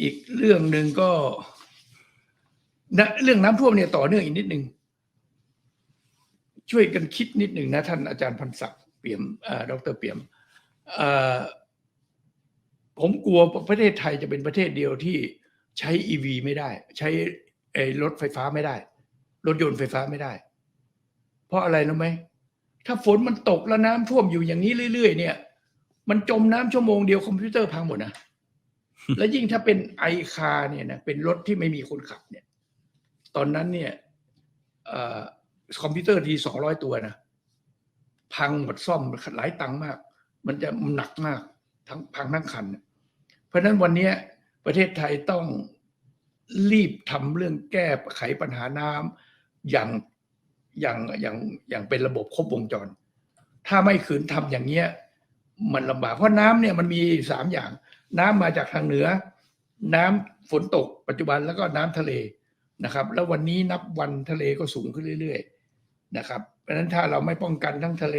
อีกเรื่องหนึ่งก็นะเรื่องน้ำท่วมเนี่ยต่อเนื่องอีกนิดหนึ่งช่วยกันคิดนิดหนึ่งนะท่านอาจารย์พันศักดิ์เปี่ยมเอ่อดรเปี่ยมผมกลัวประเทศไทยจะเป็นประเทศเดียวที่ใช้อีวีไม่ได้ ใช้รถไฟฟ้าไม่ได้ รถยนต์ไฟฟ้าไม่ได้ เพราะอะไรรู้ไหมถ้าฝนมันตกแล้วน้ำท่วมอยู่อย่างนี้เรื่อย ๆ เนี่ย มันจมน้ำชั่วโมงเดียวคอมพิวเตอร์พังหมดนะ และยิ่งถ้าเป็นไอคาเนี่ยนะเป็นรถที่ไม่มีคนขับเนี่ย ตอนนั้นเนี่ยอคอมพิวเตอร์ทีสองร้อยตัวนะพังหมดซ่อมหลายตังค์มาก มันจะหนักมากทั้งพังทั้งคัน เพราะฉะนั้นวันนี้ประเทศไทยต้องรีบทำเรื่องแก้ไขปัญหาน้ำอย่างอย่างอย่างอย่างเป็นระบบครบวงจร ถ้าไม่ขืนทำอย่างเงี้ย มันลำบากเพราะน้ำเนี่ยมันมีสามอย่าง น้ำมาจากทางเหนือ น้ำฝนตกปัจจุบันแล้วก็น้ำทะเลนะครับ แล้ววันนี้นับวันทะเลก็สูงขึ้นเรื่อยๆนะครับ เพราะฉะนั้นถ้าเราไม่ป้องกันทั้งทะเล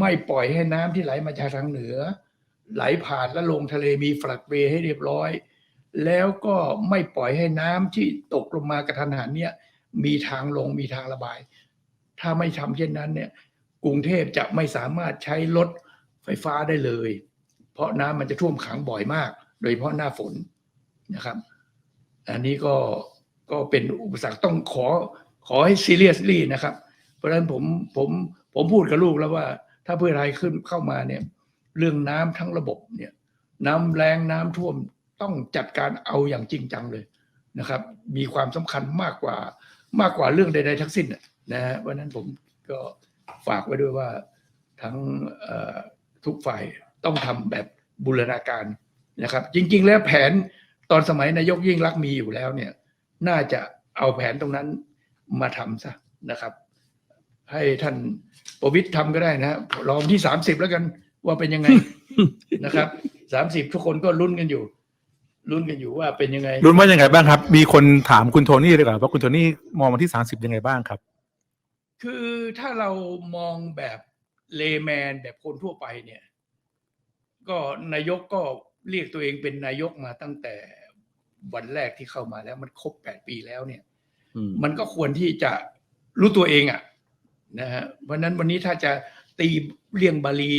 ไม่ปล่อยให้น้ำที่ไหลมาจากทางเหนือ ไหลผ่านและลงทะเลมีฟลัดเวย์ให้เรียบร้อย แล้วก็ไม่ปล่อยให้น้ำที่ตกลงมากระทันหันเนี่ยมีทางลงมีทางระบาย ถ้าไม่ทำเช่นนั้นเนี่ยกรุงเทพจะไม่สามารถใช้รถไฟฟ้าได้เลย เพราะน้ำมันจะท่วมขังบ่อยมาก โดยเฉพาะหน้าฝนนะครับ อันนี้ก็ก็เป็นอุปสรรคต้องขอขอให้ seriously นะครับ เพราะฉะนั้นผมผมผมพูดกับลูกแล้วว่า ถ้าเพื่อไทยขึ้นเข้ามาเนี่ย เรื่องน้ำทั้งระบบเนี่ย น้ำแรงน้ำท่วมต้องจัดการเอาอย่างจริงจังเลยนะครับ มีความสำคัญมากกว่ามากกว่าเรื่องใด ๆ ทั้งสิ้นนะฮะเพราะนั้นผมก็ฝากไว้ด้วยว่าทั้งทุกฝ่าย ต้องทำแบบบูรณาการนะครับ จริง ๆ แล้วแผนตอนสมัยนายกยิ่งรักษณ์มีอยู่แล้วเนี่ย น่าจะเอาแผนตรงนั้นมาทำซะนะครับ ให้ท่านประวิตรทำก็ได้นะฮะรอวันที่สามสิบแล้วกันว่าเป็นยังไงนะครับสามสิบทุกคนก็ลุ้นกันอยู่ลุ้นกันอยู่ว่าเป็นยังไงรุ้นว่ายังไงบ้างครับ มีคนถามคุณโทนี่เลยก่อนว่าคุณโทนี่มองวันที่สามสิบยังไงบ้างครับ คือถ้าเรามองแบบเลแมนแบบคนทั่วไปเนี่ย ก็นายกก็เรียกตัวเองเป็นนายกมาตั้งแต่วันแรกที่เข้ามาแล้วมันครบแปดปีแล้วเนี่ยอืมมันก็ควรที่จะรู้ตัวเองอะ่ะนะฮะเพราะฉะนั้นวันนี้ถ้าจะตีเลี่ยงบาลี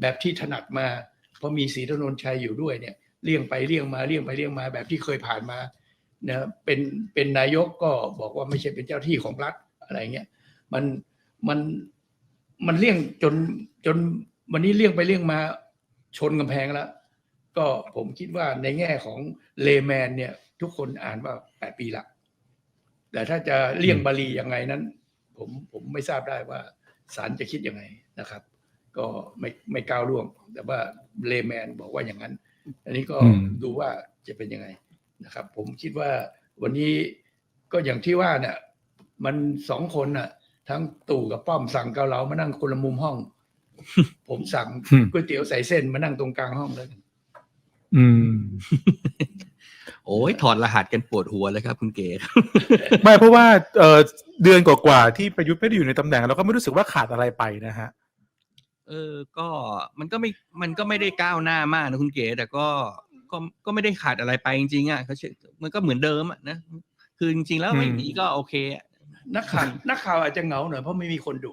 แบบที่ถนัดมา เพราะมีศรีถนนชัยอยู่ด้วยเนี่ยเลี่ยงไปเลี่ยงมาเลี่ยงไปเลี่ยงมาแบบที่เคยผ่านมานะเป็นเป็นนายกก็บอกว่าไม่ใช่เป็นเจ้าที่ของรัฐอะไรเงี้ยมันมันมันเลี่ยงจนจนวันนี้เลี่ยงไปเลี่ยงมา ชนกำแพงแล้ว ก็ผมคิดว่าในแง่ของเลแมนเนี่ย ทุกคนอ่านว่าแปดปีละ แต่ถ้าจะเลี่ยงบาลียังไงนั้น ผมผมไม่ทราบได้ว่าศาลจะคิดยังไงนะครับ ก็ไม่ไม่ก้าวล่วง แต่ว่าเลแมนบอกว่าอย่างนั้น อันนี้ก็อืมดูว่าจะเป็นยังไงนะครับ ผมคิดว่าวันนี้ก็อย่างที่ว่าเนี่ยมันสองคนน่ะ ทั้งตู่กับป้อมสั่งเกาเหลามานั่งคนละมุมห้อง ผมสั่งก๋วยเตี๋ยวใส่เส้นมานั่งตรงกลางห้องเลยอืม โอ้ยถอดรหัสกันปวดหัวเลยครับ คุณเก๋ครับไม่เพราะว่าเอ่อเดือนกว่าๆที่ประยุทธ์ไม่ได้อยู่ในตำแหน่งเราก็ไม่รู้สึกว่าขาดอะไรไปนะฮะ เออ ก็มันก็ไม่มันก็ไม่ได้ก้าวหน้ามากนะคุณเก๋แต่ก็ก็ก็ไม่ได้ขาดอะไรไปจริงๆอะเขาเชื่อมันก็เหมือนเดิมอะนะคือจริงๆแล้วอืมไม่มีก็โอเคอะนักข่าวนักข่าวอาจจะเหงาหน่อยเพราะไม่มีคนดุ